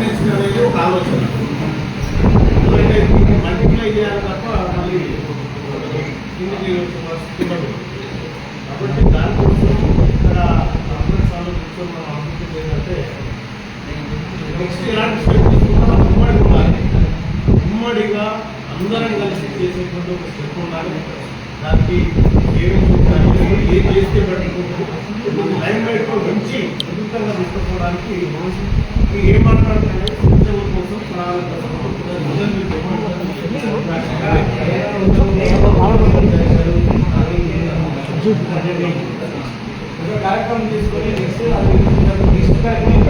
Organisation అనేది ఒక ఆలోచన. ఎందుకంటే దీన్ని మల్టిప్లై చేయాలి తప్ప మళ్ళీ కిందికి పరిస్థితి కాబట్టి దానికోసం ఇక్కడ కాంగ్రెస్ వాళ్ళు కూర్చొని మనం అభివృద్ధి ఏంటంటే నెక్స్ట్ ఎలాంటి స్టెప్ తీసుకున్నా ఉమ్మడి ఉండాలి. ఉమ్మడిగా అందరం కలిసి చేసేటువంటి ఒక స్టెప్ ఉండాలి. దానికి ఏమి చూడాలి ఏం చేస్తే పెట్టుకుంటుంది లైన్ బయట మంచి అద్భుతంగా తీసుకుపోవడానికి మీరు ఏం మాట్లాడుతున్నారు ఉద్యోగం కోసం ప్రణాళిక కోసం కార్యక్రమం తీసుకొని నెక్స్ట్ అది నెక్స్ట్ కార్యక్రమం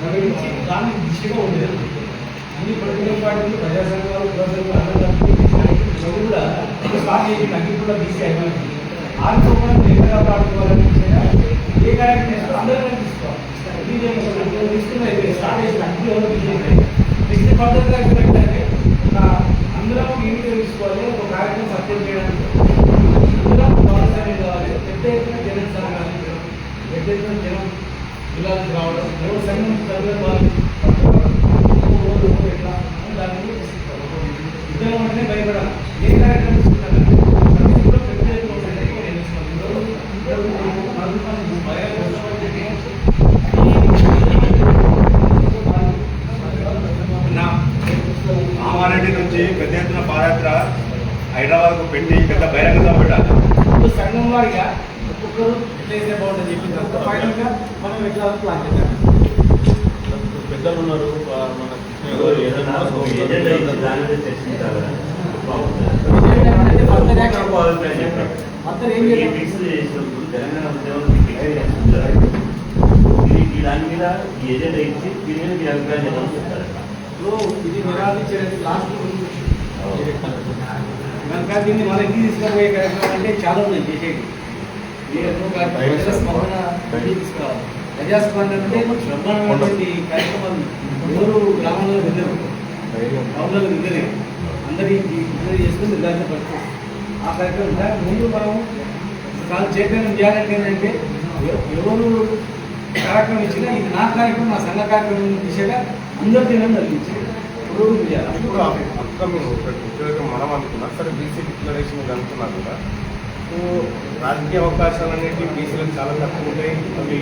ప్రకటించి దానికి దిశగా ఉండేది. అన్ని పొలిటికల్ పార్టీలు ప్రజా సంఘాలు ప్రజలు అందరూ ఆర్జేపీ చేసి అన్ని కూడా అయిపోయింది ఆడుకోకుండా దగ్గరగా పాడుకోవాలని ఏ కార్యక్రమం అందరూ తీసుకోవాలి. బీజేపీ తీసుకుని స్టార్ట్ చేసిన అన్ని ఎవరు బీజేపీ నెక్స్ట్ ఏంటంటే ఒక అందరం ఏంటి తీసుకోవాలి ఒక కార్యక్రమం సత్యం చేయడానికి. అందరం వ్యవసాయం కావాలి పెద్ద ఎత్తున జనం సాగాలి పెద్ద ఎత్తున జనం పిల్లలు రావడం ఎవరు సంఘం చదివే వాళ్ళు ఉద్యోగం అంటే భయపడాలి. ఏ కార్యక్రమం తీసుకుంటారు అది కూడా పెద్ద ఎత్తున ఉండాలి. ఎక్కువ నేను తీసుకున్నాను. ఈరోజు ఈరోజు ప్రభుత్వం భయం కష్టపడి నా కామారెడ్డి నుంచి పెద్ద ఎత్తున పాదయాత్ర హైదరాబాద్కు పెట్టి పెద్ద బహిరంగ సభ పెట్టాలి. ఇప్పుడు సంఘం వారిగా ఒక్కొక్కరు ఎట్లా అయితే బాగుంటుంది చెప్పిన తర్వాత ఫైనల్గా మనం ఎట్లా ప్లాన్ చేద్దాం? పెద్దలు ఉన్నారు. ఫర్దర్ ఏం చేయాలి? తెలంగాణ ఉద్యమం ఫిక్స్ చేస్తున్నారు ఇది ఈ దాని మీద ఈ ఏజెండా ఇచ్చి దీని మీద మీ అభిప్రాయం చెప్పాలని చెప్తారు ఇప్పుడు ఇది నిరాధించేది లాస్ట్ కనుక దీన్ని మన ఇంటికి తీసుకుపోయే కార్యక్రమం అంటే చాలా ఉన్నాయి చేసేది ఏ ఎన్నో కార్యక్రమాలు ప్రజా స్పందన ఇంటికి తీసుకురావాలి ప్రజాస్పందన అంటే బ్రహ్మాండమైనటువంటి కార్యక్రమాలు ఎవరు గ్రామంలో విన్నారు టౌన్లలో వినలేదు అందరి అందరి చేసుకుని నిర్ధారణ పడుతుంది ఆ కార్యక్రమం దానికి ముందు మనం కాదు చైతన్యం చేయాలంటే ఏంటంటే ఎవరు కార్యక్రమం ఇచ్చినా ఇది నా కార్యక్రమం నా సంఘ కార్యక్రమం దిశగా అందరికీ దినం ఇప్పుడు చేయాలి. ఇప్పుడు మనం అనుకున్నా సరే బీసీ డిక్లరేషన్ అనుకున్నా కూడా సో రాజకీయ అవకాశాలు అనేవి బీసీలకు చాలా తక్కువ ఉంటాయి. అవి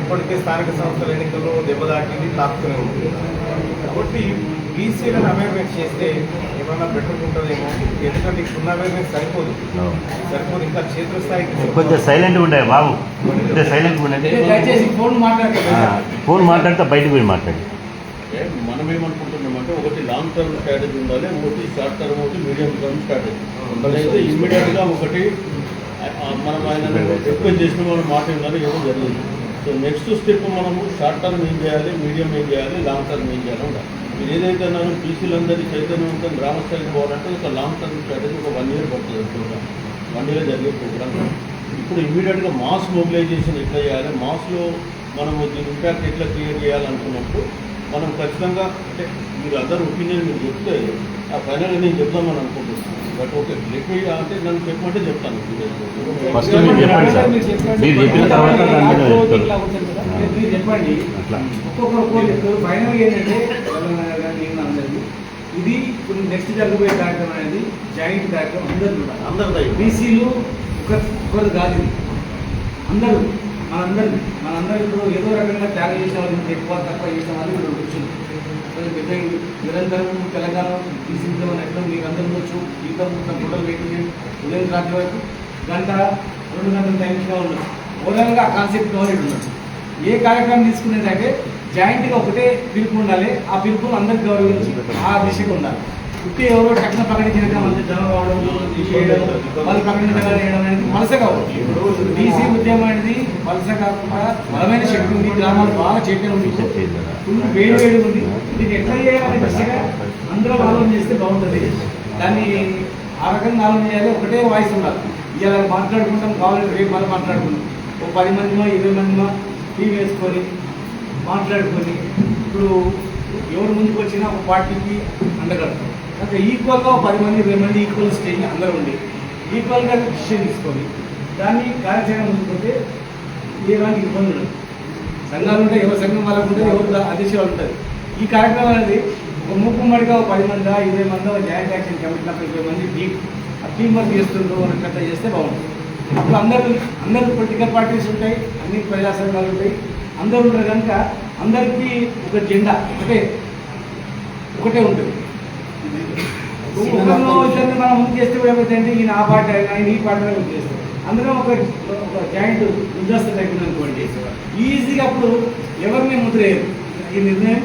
ఇప్పటికే స్థానిక సంస్థల ఎన్నికల్లో దెబ్బదాటింది తాకుతూనే ఉంటుంది కాబట్టి బీసీలను అవేర్నెస్ చేస్తే ఏమైనా బెటర్ ఉంటుందేమో? ఎందుకంటే ఇప్పుడున్న అవేర్నెస్ సరిపోదు. సరిపోదు. ఇంకా క్షేత్రస్థాయికి కొంచెం సైలెంట్ ఉండే బాబు. కొంచెం సైలెంట్ ఉండండి అంటే దయచేసి ఫోన్ ఆ, మాట్లాడతారు ఫోన్ మాట్లాడితే బయటకు పోయి మాట్లాడి. అంటే మనం ఏమనుకుంటున్నామంటే ఒకటి లాంగ్ టర్మ్ స్ట్రాటజీ ఉండాలి ఒకటి షార్ట్ టర్మ్ ఒకటి మీడియం టర్మ్ స్ట్రాటజీ అయితే ఇమ్మీడియట్గా ఒకటి మనం ఆయన రిక్వెస్ట్ చేసిన వాళ్ళు మాట వినాలి ఏమో జరిగింది. సో నెక్స్ట్ స్టెప్ మనము షార్ట్ టర్మ్ ఏం చేయాలి మీడియం ఏం చేయాలి లాంగ్ టర్మ్ ఏం చేయాలి ఉండాలి. మీరు ఏదైతే అన్నారో బీసీలందరినీ చైతన్యవంతం గ్రామ స్థాయికి పోవాలంటే ఒక లాంగ్ టర్మ్ స్ట్రాటజీ ఒక వన్ ఇయర్ పడుతుంది ప్రోగ్రామ్ వన్ ఇయర్ జరిగే ప్రోగ్రామ్ ఇప్పుడు ఇమ్మీడియట్గా మాస్ మొబిలైజేషన్ ఎట్లా చేయాలి మాస్లో మనము దీని ఇంపాక్ట్ ఎట్లా క్రియేట్ చేయాలనుకున్నప్పుడు మనం ఖచ్చితంగా అంటే మీరు అదర్ ఒపీనియన్ మీరు చెప్తే ఆ ఫైనల్గా నేను చెప్దామని అనుకుంటున్నాను. బట్ ఓకే అంటే నన్ను చెప్పమంటే చెప్తాను. First మీరు చెప్పండి సార్. మీరు చెప్పిన తర్వాత దాని మీద చెప్తారు. ఇట్లా ఉంటుంది కదా, మీరు చెప్పండి. అట్లా. ఒక్కొక్కరు చెప్తారు. ఫైనల్ ఏంటంటే ఇది ఇప్పుడు నెక్స్ట్ జరగబోయే కార్యక్రమం అనేది జాయింట్ కార్యక్రమం. అందరు చూడాలి అందరిదై బీసీలు ఒక ఒకరు కాదు అందరూ. మనందరిది మనందరూ ఇప్పుడు ఏదో రకంగా త్యాగం చేసిన వాళ్ళు ఎక్కువ తక్కువ చేసిన వాళ్ళు ఇక్కడ కూర్చుని కొంచెం నిరంతరం తెలంగాణ బీసీ ఉద్యమం ఎక్కడ మీరు అందరూ ఉండొచ్చు. ఈతం మొత్తం ఫోటోలు పెట్టి ఉదయం రాత్రి వరకు గంట రెండు గంటల టైంగా ఉండొచ్చు ఓవరాల్గా ఆ కాన్సెప్ట్ కావాలి ఉండొచ్చు ఏ కార్యక్రమం తీసుకునేదంటే జాయింట్గా ఒకటే పిలుపు ఉండాలి. ఆ పిలుపును అందరికి గౌరవించి ఆ దిశగా ఉండాలి. ఉట్టి ఎవరో టెక్న ప్రకటించిన మంది జనం రావడం చేయడం వాళ్ళు ప్రకటించడం చేయడం అనేది వలస కావచ్చు. ఇప్పుడు బీసీ ఉద్యమం అనేది వలస కాకుండా బలమైన శక్తి ఉంది గ్రామాలు బాగా చైతన్యం ఉంది. ఫుల్ వేడి వేడి ఉంది. దీన్ని ఎట్లా చేయాలని దిశగా అందరూ ఆలోచన చేస్తే బాగుంటుంది. దాన్ని ఆ రకంగా ఆలోచన చేయాలి ఒకటే వాయిస్ ఉండాలి. ఇలా మాట్లాడుకుంటాం కావాలంటే రేపు మళ్ళీ మాట్లాడుకుంటాం. ఒక పది మందిమో ఇరవై మందిమో టీవీ వేసుకొని మాట్లాడుకొని ఇప్పుడు ఎవరు ముందుకు వచ్చినా ఒక పార్టీకి అండగడతాం అంటే ఈక్వల్గా పది మంది ఇరవై మంది ఈక్వల్ స్టేజ్ అందరూ ఉండి ఈక్వల్గా డిసిషన్ తీసుకోండి. దాన్ని కార్యాచరణ ముందుకుంటే ఎలాంటి రానికి ఇబ్బంది ఉండదు. సంఘాలు ఉంటే ఎవరి సంఘం వాళ్ళకు ఉంటుంది ఎవరు అధ్యక్షులు ఉంటుంది ఈ కార్యక్రమం అనేది ఒక మూకుమ్మడిగా ఒక పది మంది ఇరవై మంది జాయింట్ యాక్షన్ కమిటీ ఇరవై మంది టీం ఆ టీం వర్క్ చేస్తుండ్రు అన్నట్టు చేస్తే బాగుంటుంది. అప్పుడు అందరూ అందరూ పొలిటికల్ పార్టీస్ ఉంటాయి అన్ని ప్రజా సంఘాలు ఉంటాయి అందరూ ఉంటారు కనుక అందరికీ ఒక జెండా ఒకటే ఒకటే ఉంటుంది. మనం ముందు చేస్తే కూడా ఏమైందంటే ఈయన ఆ పార్టీ ఆయన ఈ పార్టీ ముందు చేస్తారు అందులో ఒక ఒక జాయింట్ ముందస్తు తగ్గింది అనుకోండి. ఈజీగా అప్పుడు ఎవరిని ముద్రేయరు? ఈ నిర్ణయం?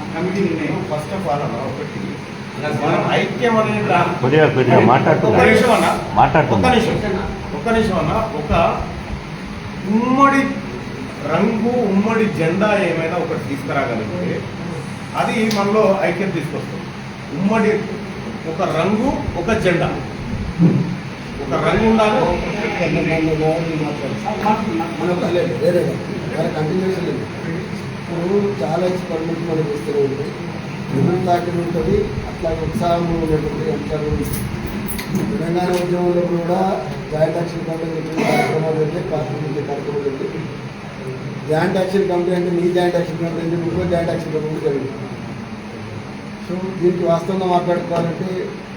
ఆ కమిటీ నిర్ణయం. ఫస్ట్ ఆఫ్ ఆల్ ఒకటి. మనం ఐక్యం అనేది ఒక్క నిమిషం అన్న. మాట్లాడుతున్నా. ఒక్క నిమిషం. ఒక్క నిమిషం అన్న. ఒక ఉమ్మడి రంగు ఉమ్మడి జెండా ఏమైనా ఒకటి తీసుకురాగలిగితే అది మనలో ఐక్యత తీసుకొస్తుంది. ఉమ్మడి ఒక రంగు ఒక జెండా. ఒక రంగు ఉండాలి. కంటిన్యూషన్ లేదు ఇప్పుడు చాలా ఎక్స్పెరిమెంట్ మనం చేస్తూనే ఉంటాయి విమన్ తాకిడి ఉంటుంది అట్లా ఉత్సాహం ఉన్నటువంటి అంశాలు తెలంగాణ ఉద్యమంలో కూడా జాయింట్ యాక్షన్ కమిటీ పెట్టిన కార్యక్రమాలు అంటే పార్టీ పెట్టే కార్యక్రమాలు అంటే జాయింట్ యాక్షన్ కమిటీ అంటే మీ జాయింట్ యాక్షన్ కమిటీ అంటే ఇంకో జాయింట్ యాక్షన్ కమిటీ జరిగింది. సో దీనికి వాస్తవంగా మాట్లాడుకోవాలంటే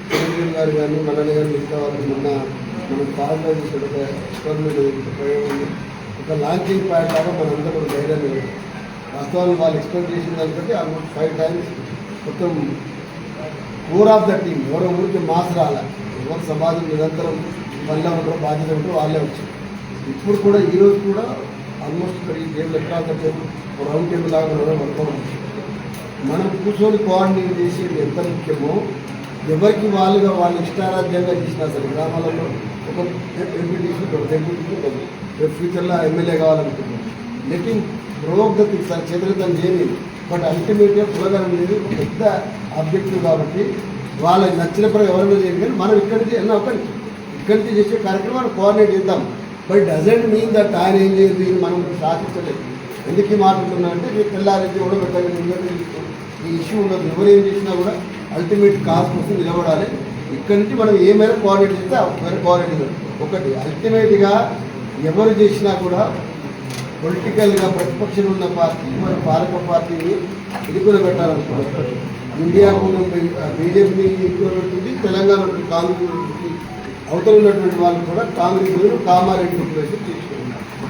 చిరంజీవి గారు కానీ మల్లన్న గారు మిగతా వాళ్ళు మొన్న మనం పాలన చేసిన ఒక ఎక్స్పెరిమెంట్ ప్రయోగం ఒక లాంచింగ్ ప్యాడ్ లాగా మనంతా కూడా ధైర్యం ఇవ్వాలి. వాళ్ళు ఎక్స్పెక్ట్ చేసిన దానికంటే ఆల్మోస్ట్ ఫైవ్ టైమ్స్ మొత్తం కోర్ ఆఫ్ ద టీమ్ ఎవరో ఊరికి మాస్ రాలే. ఎవరు సమాజం నిరంతరం పనిలో ఉంటారో బాధ్యత ఉంటారో వాళ్ళే వచ్చారు ఇప్పుడు కూడా ఈ రోజు కూడా ఆల్మోస్ట్ ఈ గేమ్ ఎక్కడ టేబుల్ రౌండ్ టేబుల్ లాగా మనం వర్కౌట్ మనం కూర్చొని కోఆర్డినేట్ చేసేది ఎంత ముఖ్యమో ఎవరికి వాళ్ళుగా వాళ్ళు ఇష్టారాజ్యంగా చేసినా సరే గ్రామాలలో ఒక ఎంపీటీసీ ఒక రేపు ఫ్యూచర్లో ఎమ్మెల్యే కావాలనుకుంటున్నాం. లెటింగ్ ప్రోక్ ద థింగ్స్ అని చేయలేదు బట్ అల్టిమేట్గా పులగలం అనేది ఒక పెద్ద ఆబ్జెక్టివ్ కాబట్టి వాళ్ళకి నచ్చిన పని ఎవరైనా చేయరు. కానీ మనం ఇక్కడి నుంచి ఎన్నో ఒకటి ఇక్కడి నుంచి చేసే కార్యక్రమాన్ని కోఆర్డినేట్ చేద్దాం. బట్ డజంట్ మీన్ దట్ ఆయన ఏం చేయదు మనం సాధించలేదు ఎందుకు ఈ మాట అంటే మీరు తెల్లారెడ్డి కూడా పెట్టాలి ఈ ఇష్యూ ఉండదు. ఎవరు ఏం చేసినా కూడా అల్టిమేట్ కాజ్ కోసం నిలబడాలి. ఇక్కడి నుంచి మనం ఏ మేర కోఆర్డినేట్ చేస్తే ఆ మేర కోఆర్డినేట్ ఒకటి అల్టిమేట్గా ఎవరు చేసినా కూడా పొలిటికల్గా ప్రతిపక్షంలో ఉన్న పార్టీ మన పాలక పార్టీని ఇరుకులు పెట్టాలనుకుంటున్నారు. ఇండియా బీజేపీని ఇరుకులు పెడుతుంది తెలంగాణ కాంగ్రెస్ అవతల ఉన్నటువంటి వాళ్ళు కూడా కాంగ్రెస్ కామారెడ్డి ఉపయోగించి తీసుకుంటారు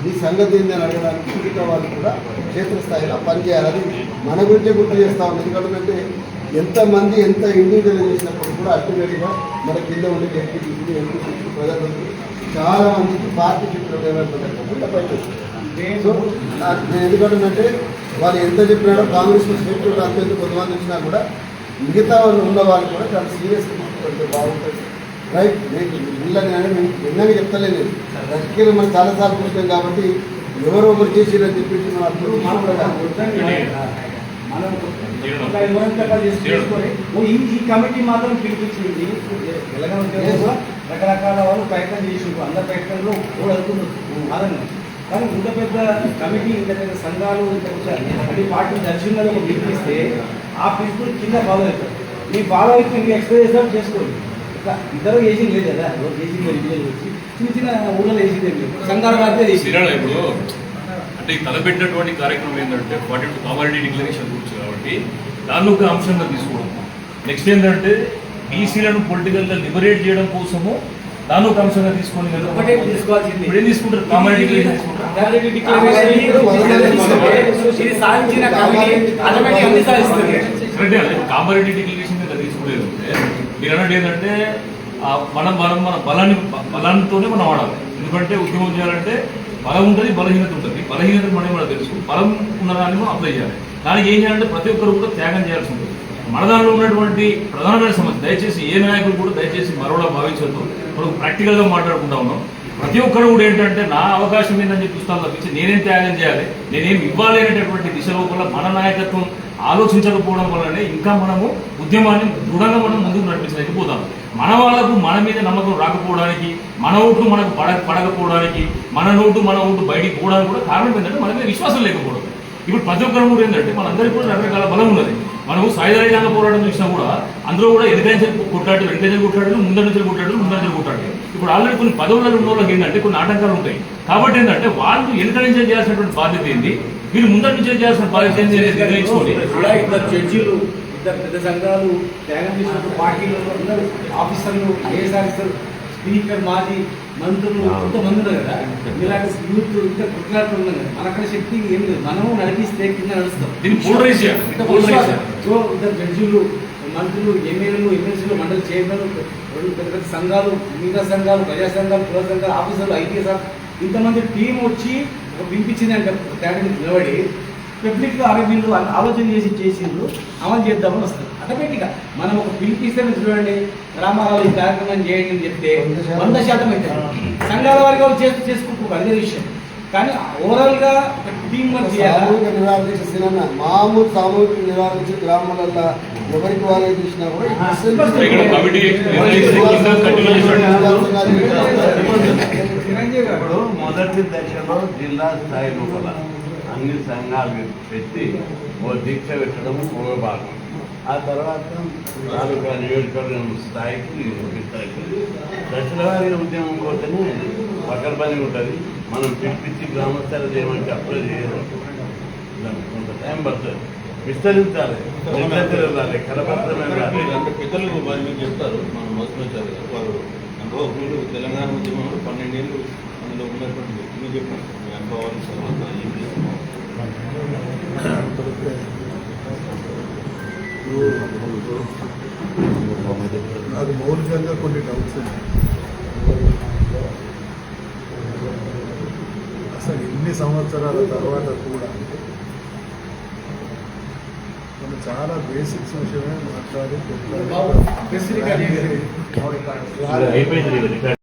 ఈ సంగతి ఏందని అడగడానికి మిగతా వాళ్ళు కూడా క్షేత్రస్థాయిలో పనిచేయాలని మన గురించే గుర్తు చేస్తా ఉంది ఎందుకంటే ఎంతమంది ఎంత ఇండివిజువల్ చేసినప్పుడు కూడా అల్టిమేట్గా మన కింద ఉండే ఎంపీ తీసుకుని ఎంపీ తీసుకుని ప్రజలకు చాలా మందికి పార్టీ చుట్టూ సో నేను ఎందుకంటే వాళ్ళు ఎంత చెప్పినాడో కాంగ్రెస్ స్టేట్ అత్యంత కొంతమంది వచ్చినా కూడా మిగతా వాళ్ళు ఉన్న వాళ్ళు కూడా చాలా సీరియస్గా తీసుకుంటే బాగుంటుంది రైట్ నేను వీళ్ళని అని విన్నవి చెప్తలేను రాజకీయాలు మనం చాలాసార్లు చూస్తాం కాబట్టి ఎవరో ఒకరు చేసిరని చెప్పేసి మనం ఈ ఈ కమిటీ మాత్రం పిలిపించింది. రకరకాల వాళ్ళు ప్రయత్నం చేసిండ్రు. అందరి ప్రయత్నంలో కూడా కాదండి. కానీ ఇంత పెద్ద కమిటీ ఇంత పెద్ద సంఘాలు ఇంత పెద్ద పార్టీ దర్శనంలో ఒక పిలిపిస్తే ఆ పిలుపుని కింద ఫాలో అవుతారు. మీ ఫాలో అయితే మీకు ఎక్స్ప్రెస్ చేసుకోండి. ఇట్లా ఇద్దరు చేసింది లేదు కదా ఎవరు చేసింది లేదు వచ్చి చిన్న చిన్న ఊళ్ళో చేసింది లేదు. సంఘాల వారితే ఇప్పుడు అంటే తలపెట్టినటువంటి కార్యక్రమం ఏంటంటే ఫార్టీ టూ కామాడిటీ డిక్లరేషన్ గురించి కాబట్టి దాన్ని ఒక అంశంగా తీసుకోవడం. నెక్స్ట్ ఏంటంటే బీసీలను పొలిటికల్గా లిబరేట్ చేయడం కోసము దాన్ని ఒక అంశంగా తీసుకొని ఇప్పుడు ఏం తీసుకుంటారు? కామాడిటీ డిక్లరేషన్ తీసుకుంటారు? Majority మీరు ఏంటంటే ఆ మనం మనం మన బలాన్ని బలాన్నితోనే మనం ఆడాలి. ఎందుకంటే ఉద్యమం చేయాలంటే బలం ఉంటుంది బలహీనత ఉంటుంది. బలహీనత మనం కూడా తెలుసు. బలం ఉన్నదాన్ని మనం అప్లై చేయాలి. దానికి ఏం చేయాలంటే ప్రతి ఒక్కరు కూడా త్యాగం చేయాల్సి ఉంటుంది. మన దానిలో ఉన్నటువంటి ప్రధానమైన సమస్య దయచేసి ఏ నాయకులు కూడా దయచేసి మరోలా భావించద్దు. మనం ప్రాక్టికల్గా మాట్లాడుకుంటా ఉన్నాం. ప్రతి ఒక్కరు కూడా ఏంటంటే నా అవకాశం ఏందని చెప్పి చూస్తాను తప్పించి నేనేం త్యాగం చేయాలి నేనేం ఇవ్వాలి అనేటటువంటి దిశ లోపల మన నాయకత్వం ఆలోచించకపోవడం వల్లనే ఇంకా మనము ఉద్యమాన్ని దృఢంగా మనం ముందుకు నడిపించలేకపోతాం మన వాళ్ళకు మన మీద నమ్మకం రాకపోవడానికి మన ఓట్లు మనకు పడ పడకపోవడానికి మన నోటు మన ఓటు బయటికి పోవడానికి కూడా కారణం ఏంటంటే మన మీద విశ్వాసం లేకపోవడం. ఇప్పుడు ప్రతి ఒక్కరు కూడా ఏంటంటే మనందరికీ కూడా రకరకాల బలం ఉన్నది. మనం సాయుధ పోరాటం చూసినా కూడా అందరూ కూడా ఎదురైన కొట్లాడు వెనకజలు కొట్లాడు ముందంజలు కొట్లాడు ముందంజలు కొట్లాడు ఇప్పుడు ఆల్రెడీ కొన్ని పదవులలో ఉన్న వాళ్ళకి ఏంటంటే కొన్ని ఆటంకాలు ఉంటాయి. కాబట్టి ఏంటంటే వాళ్ళు ఎన్కరేజ్ చేయాల్సినటువంటి బాధ్యత ఏంటి వీళ్ళు ముందర నుంచి చేయాల్సిన బాధ్యత ఏంది అనేది నిర్ణయించుకోండి ఇద్దరు ఇద్దరు పెద్ద సంఘాలు త్యాగం చేసినప్పుడు పార్టీలు అందరూ ఆఫీసర్లు ఐఏఎస్ ఆఫీసర్ స్పీకర్ మాజీ మంత్రులు కొంతమంది ఉన్నారు కదా. ఇలాంటి యూత్ ఇంకా కుట్లాట్లు ఉన్నాం కదా. మనక్కడ శక్తి ఏం లేదు. మనము నడిపిస్తే కింద నడుస్తాం. ఇంత సో ఇద్దరు జడ్జీలు మంత్రులు ఎమ్మెల్యేలు ఎమ్మెల్సీలు మండలి చైర్మన్ పెద్ద పెద్ద సంఘాలు మిగతా సంఘాలు ప్రజా సంఘాలు కుల సంఘాలు ఆఫీసర్లు ఐటీఎస్ ఇంతమంది టీం వచ్చి పిలిపించింది అంటే క్యాబినెట్ నిలబడి పబ్లిక్ అరవీళ్ళు ఆలోచన చేసి చేసిండ్రు అమలు చేద్దామని వస్తుంది. ఆటోమేటిక్గా మనం ఒక పిలిపిస్తే చూడండి గ్రామాలలో ఈ కార్యక్రమం చేయండి అని చెప్తే వంద శాతం. అయితే. సంఘాల వారికి వాళ్ళు చేస్తూ చేసుకుంటారు అదే విషయం. కానీ ఓవరాల్గా ఒక టీం వర్క్ చేయాలి? సామూహిక నిరాకరించిన సినిమా మామూలు సామూహిక నిరాకరించిన గ్రామాలలో ఎవరికి వాళ్ళకి చూసినా కూడా మొదటి దశలో జిల్లా స్థాయి లోపల అన్ని సంఘాలు పెట్టి ఓ దీక్ష పెట్టడం ఒక భాగం. ఆ తర్వాత తాలూకా నియోజకవర్గం స్థాయికి విస్తరిస్తుంది దశల వారి ఉద్యమం కోసమే పకడ్బందీ ఉంటుంది. మనం పిలిపించి గ్రామస్థాయిలో చేయమంటే అప్లై చేయరు. కొంత టైం పడుతుంది. విస్తరించాలి. విస్తరించాలి కలపత్రమే కాదు. అంటే పెద్దలు వారి చెప్తారు. మనం మధుమచారి వారు అనుభవజ్ఞులు తెలంగాణ ఉద్యమంలో పన్నెండేళ్ళు అందులో ఉన్నటువంటి వ్యక్తులు చెప్పారు. మీ అనుభవాలు తర్వాత ఏం నాకు మౌలికంగా కొన్ని డౌట్స్ ఉన్నాయి అసలు ఇన్ని సంవత్సరాల తర్వాత కూడా మనం చాలా బేసిక్స్ విషయమే మాట్లాడి